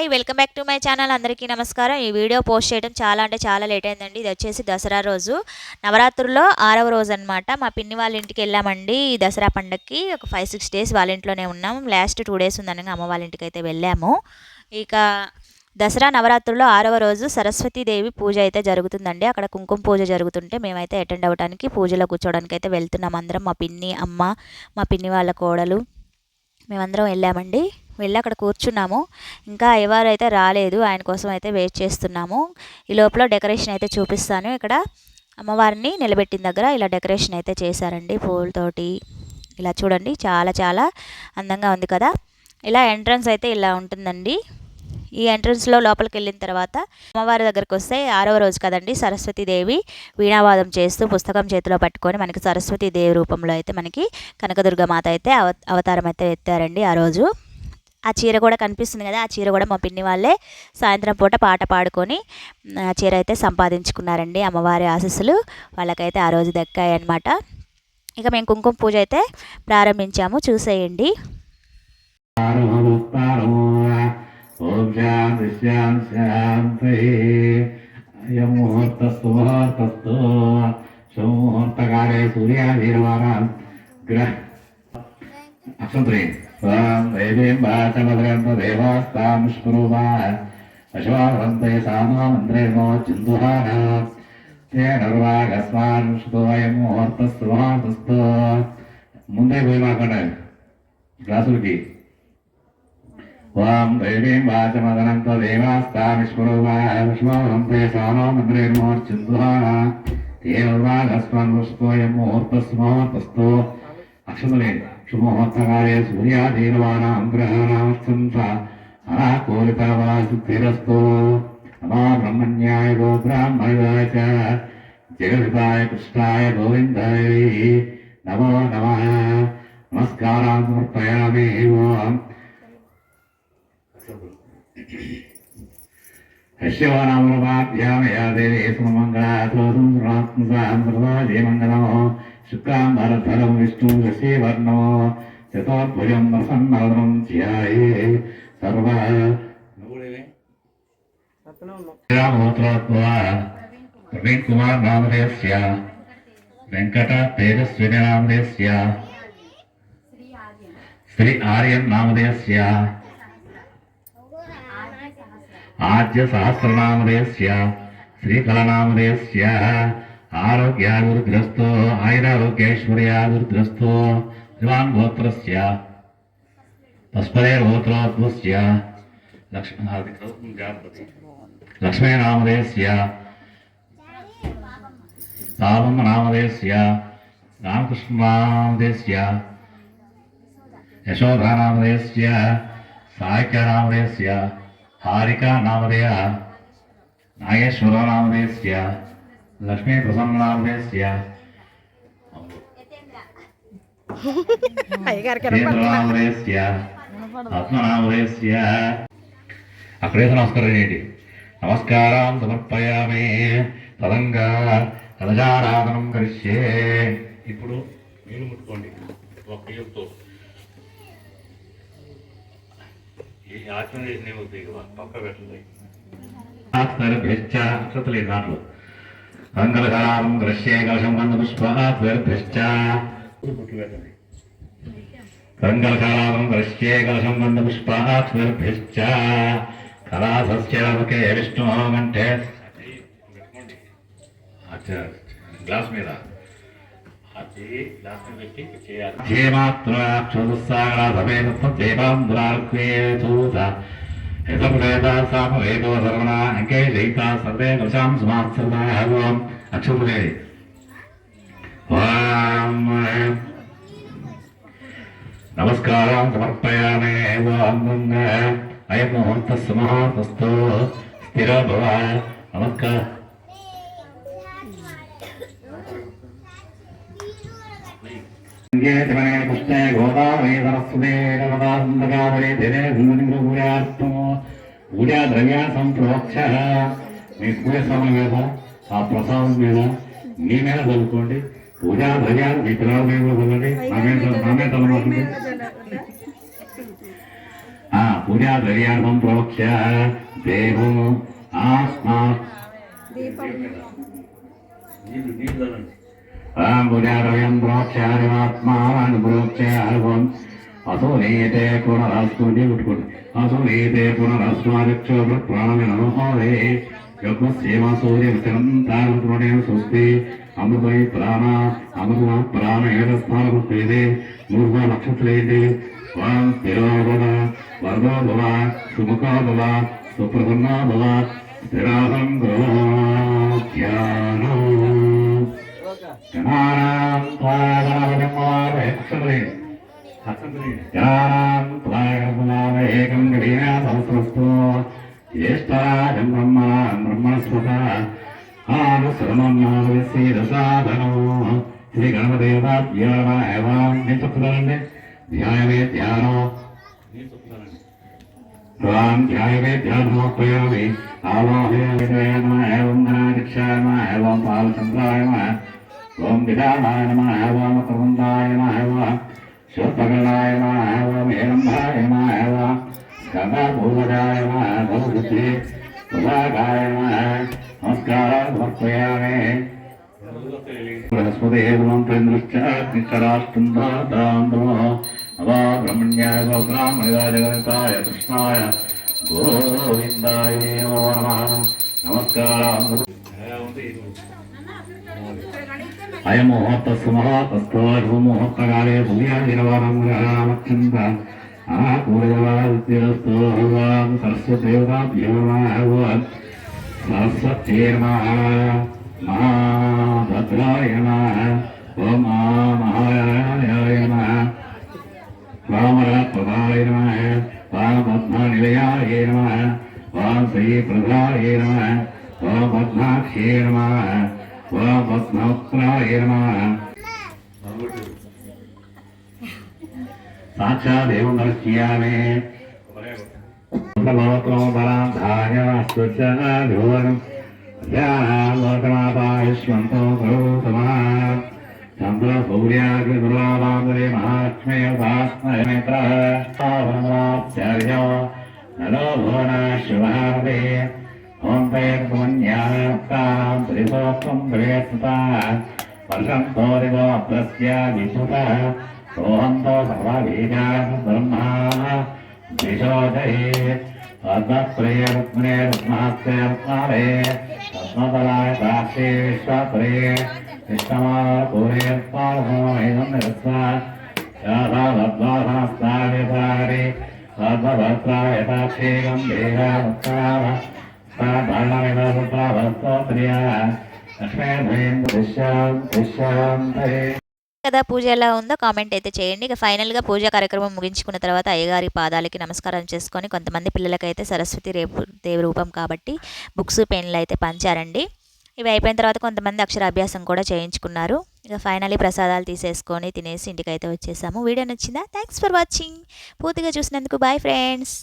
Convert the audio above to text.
Hi welcome back to my channel. అందరికీ నమస్కారం. ఈ వీడియో పోస్ట్ చేయడం చాలా అంటే చాలా లేట్ అయిందండి. ఇది వచ్చేసి దసరా రోజు. నవరాత్రుల్లో ఆరవ రోజు అనమాట మా పిన్ని వాళ్ళ ఇంటికి వెళ్ళామండి ఈ దసరా పండగకి ఒక ఫైవ్ సిక్స్ డేస్ వాళ్ళ ఇంట్లోనే ఉన్నాం. లాస్ట్ టూ డేస్ ఉందనగా అమ్మ వాళ్ళ ఇంటికి అయితే వెళ్ళాము. ఇక దసరా నవరాత్రుల్లో ఆరవ రోజు సరస్వతీదేవి పూజ అయితే జరుగుతుందండి. అక్కడ కుంకుమ పూజ జరుగుతుంటే మేమైతే అటెండ్ అవ్వడానికి పూజలో కూర్చోవడానికి అయితే వెళ్తున్నాం అందరం. మా పిన్ని అమ్మ మా పిన్ని వాళ్ళ కోడలు. మేమందరం వెళ్ళామండి. వెళ్ళి అక్కడ కూర్చున్నాము. ఇంకా ఎవరైతే అయితే రాలేదు ఆయన కోసం అయితే వెయిట్ చేస్తున్నాము. ఈ లోపల డెకరేషన్ అయితే చూపిస్తాను. ఇక్కడ అమ్మవారిని నిలబెట్టిన దగ్గర ఇలా డెకరేషన్ అయితే చేశారండి పూలతోటి. ఇలా చూడండి చాలా చాలా అందంగా ఉంది కదా. ఇలా ఎంట్రన్స్ అయితే ఇలా ఉంటుందండి. ఈ ఎంట్రన్స్లో లోపలికి వెళ్ళిన తర్వాత అమ్మవారి దగ్గరికి వస్తే ఆరవ రోజు కదండి సరస్వతీదేవి వీణావాదం చేస్తూ పుస్తకం చేతిలో పట్టుకొని మనకి సరస్వతీదేవి రూపంలో అయితే మనకి కనకదుర్గ మాత అయితే అవ అవతారం అయితే ఎత్తారండి ఆ రోజు. ఆ చీర కూడా కనిపిస్తుంది కదా ఆ చీర కూడా మా పిన్ని వాళ్ళే సాయంత్రం పూట పాట పాడుకొని ఆ చీర అయితే సంపాదించుకున్నారండి అమ్మవారి ఆశస్సులు వాళ్ళకైతే ఆ రోజు దక్కాయి అన్నమాట ఇక మేము కుంకుమ పూజ అయితే ప్రారంభించాము చూసేయండి ఓం గ్రహ స్వాం దేవీం వాచమద్రంత దేవాస్తాం స్వరూపా అశ్వాహంతే సామా మంత్రేమో చిందుహాన తేనర్వాగస్మాన్ ముహూర్తస్తు ముందే పోయి మాకండి రాసులకి వాం దేవీం వాచమదనంత దేవాస్తామిష్మరూపాయష్మోహం తే సానో మంత్రేర్మోర్చిందుహాన తేనర్వాగస్మాన్ పుష్పోయం ముహూర్తస్ముహూర్తస్తు शुभमत्सकाले सूर्याधीनवानां ग्रहाणार्थं सा अनाकोलिता वा सिद्धिरस्तु नमा ब्रह्मण्याय गोब्राह्मणाय च जगदिताय कृष्णाय गोविन्दाय नमो नमः। नमस्कारान् समर्पयामि। हस्यवानामृमाभ्यामया देवे सुमङ्गला सुसंसृणात्मसा భరధరం విష్ణు శశివర్ణో చతోర్భుజం ప్రసన్నవదనం ధ్యాయే. సర్వ ప్రవీణ్ కుమార్ నామధేయస్య వెంకట తేజస్విని నామధేయస్య శ్రీ ఆర్యన్ నామధేయస్య ఆద్య సహస్రనామధేయస్య శ్రీకళనామధేయస్య ఆరోగ్యాభివృద్ధిరస్తో ఆయురారోగ్యైశ్వర్యాభివృద్ధిరస్తో శ్రీవాన్ గోత్రస్య తస్మదే గోత్రోద్భుస్య లక్ష్మీ లక్ష్మీనామధేయస్య రామమ్మ నామధేయస్య రామకృష్ణనామధేయస్య యశోధానామధేయస్య సాహిత్యనామధేయస్య హారికా నామధేయ నాగేశ్వరనామధేయస్య లక్ష్మీ ఆత్మనామధేయస్య అక్కడే నమస్కారం చేయండి నమస్కారం సమర్పయామి తదంగా కలజారాధనం కరిష్యే ఇప్పుడు మీరు ముట్టుకోండి ఒక పేరుతో ఈ ఆచరణ చేసిన పక్క పెట్టండి దాంట్లో మంగళకరాం దృశ్యే కలశం గంధ పుష్పాత్మర్భ్యశ్చ మంగళకరాం దృశ్యే కలశం గంధ పుష్పాత్మర్భ్యశ్చ కళాసస్యకే విష్ణు అంటే గ్లాస్ మీద. అది గ్లాస్ మీద పెట్టి చేయాలి. క్షేమాత్మక్షుసాగర సమేత సర్వణ అంకే జయిత సర్వే దశాం సమాత్సర్వాహం అక్షులే నమస్కారం సమర్పయామి అయం ముహూర్తస్సు ముహూర్తస్థో స్థిర భవ. నమస్కారం. కృష్ణ గోదావరి సరస్వతే నవదాంతకావళి దినే పూజార్థము పూజా ద్రవ్యా సంప్రోక్ష మీ మీద ఆ ప్రసాదం మీద మీ మీద చదువుకోండి. పూజా ద్రవ్యాలు మీ పిల్లల మీద చదవండి. నా మీద నా మీద చదవండి. ఆ పూజా ద్రవ్యార్థం ప్రోక్ష్య దేవో ఆత్మా ఆం పూజా ద్రవ్యం ప్రోక్ష్య దేవాత్మాన్ ప్రోక్ష్య హర్వం అసోనేతే పునరస్తు కొట్టుకోండి అసోనేతే పునరస్మాదిక్షో ప్రాణమే స్వస్తి అమృతై ప్రాణ అమృత ప్రాణ ఏకస్థానముత్తే మూర్వ నక్షత్రేంటి వాం స్థిరో భవ వర్గో భవ స్థిరాహం ధ్యానం జనానాం త్వాగణపతిమావేక్షణే జనానాం త్వాగణపతిమావేకం గణీనా సంస్కృతో జ్యేష్ఠరాజం బ్రహ్మణాన్ బ్రహ్మణస్వత ఆనుశ్రమన్నాదసాధనం శ్రీ గణపదేవాభ్యోమాయవాన్ని చెప్తున్నారండి. ధ్యాయమే ధ్యానం. రామ్ ధ్యాయమే ధ్యానమోపయామి ఆలోహయామి ఏవం దీక్షాయమ ఏవం పాలచంద్రాయమ ఓం విధానాయ నమ ఓం సముందాయ నమ శివపగళాయ నమ ఓం హేరంభాయ నమ సదాభూతాయ నమ భవతి సుధాగాయ నమ నమస్కారాలు సమర్పయామే. బ్రహ్మణ్యాయ గోబ్రాహ్మణిగా జగతాయ కృష్ణాయ గోవిందాయ నమస్కారం नमो ब्रह्मण्याय गो ब्राह्मणाय जगताय कृष्णाय गोविन्दाय नमो नमः नमस्कारः अयमुहूर्तस्य मुहूर्तस्थमुहूर्तकाले भूयादिरवाणं ग्रहामच्छन्द आपूर्यवादित्यस्तु भगवान् सरस्वदेवताभ्यो नमः सरस्वत्यै नमः महाभद्राय नमः ఓం వస్నోత్సనాయ నమః సాక్షాదేవం దర్శయామే సూర్యాగ్రదులాభాంగరే మహాత్మయ భాస్మయమిత్ర నలో భువన శివాదే पद्माख्ये नमः वां पद्मोत्राय नमः साक्षादेवं दर्शयामि भवतो बलाधाय स्वच्छाधिवरम् ध्यानालोकमापायुष्मन्तो गौतमः चन्द्रसूर्याग्निदुर्लाभान्तरे महालक्ष्मे उपास्मयमित्रः पावनमाप्त्यार्यो नलो भुवन शिवहारते ॐ तैर्पुमन्याप्तां त्रिसोत्वं त्रिवेत्सता वर्षन्तो दिवो अप्रस्य विपुतः सोऽहन्तो सर्वबीजान् ब्रह्मा द्विषोदये पद्मप्रिय रुक्मिणे रुक्मास्ते रत्नाले पद्मतलाय साक्षी विश्वापरे कृष्णमापूरे पालभूमेदं निरस्वा शासावद्वासास्ताव्यसारे पद्मभद्राय साक्षी गम्भीरावत्ताव सा కదా పూజ ఎలా ఉందో కామెంట్ అయితే చేయండి. ఇక ఫైనల్గా పూజా కార్యక్రమం ముగించుకున్న తర్వాత అయ్యగారి పాదాలకి నమస్కారం చేసుకొని కొంతమంది పిల్లలకైతే సరస్వతి రేపు దేవి రూపం కాబట్టి బుక్స్ పెన్లు అయితే పంచారండి. ఇవి అయిపోయిన తర్వాత కొంతమంది అక్షరాభ్యాసం కూడా చేయించుకున్నారు. ఇక ఫైనలీ ప్రసాదాలు తీసేసుకొని తినేసి ఇంటికైతే వచ్చేసాము. వీడియో నచ్చిందా? థ్యాంక్స్ ఫర్ వాచింగ్ పూర్తిగా చూసినందుకు బాయ్ ఫ్రెండ్స్